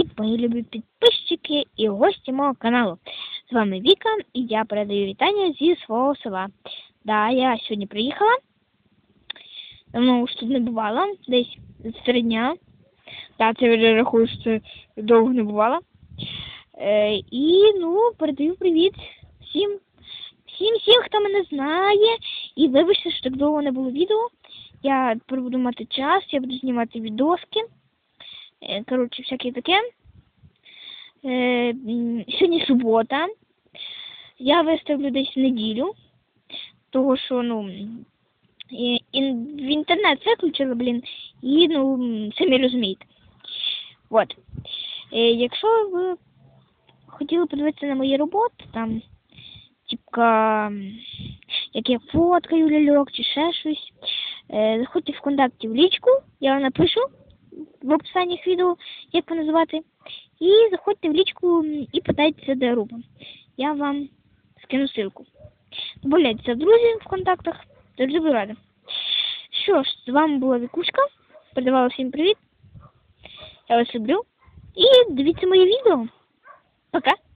Привіт, мої любі підписчики і гості мого каналу. З вами Віка і я передаю вітання зі свого села. Да, я сьогодні приїхала. Давно ж тут не бувала, десь три дня. Да, це рахую, що довго не бувала. Е, і ну, передаю привіт всім, всім, всім, хто мене знає. І вибачте, що так довго не було відео. Я буду мати час, я буду знімати відоски. Е, Коротше, всяке таке. Е, Сьогодні субота. Я виставлю десь неділю. Того, що, ну, і- і в інтернет виключила, блін, і, ну, самі розумієте. От. Е, Якщо ви хотіли подивитися на мої роботи, там, типка, як я фоткаю ляльок чи ще щось, заходьте в контакті в лічку, я вам напишу в описанні відео, як мене називати. І заходьте в лічку и питайтеся, де руба. Я вам скину ссылку. Добавляйтеся в друзі в контактах, завжди буду рада. Що ж, з вами була Вікушка. Передавала всім привіт. Я вас люблю. І дивіться моє відео. Пока!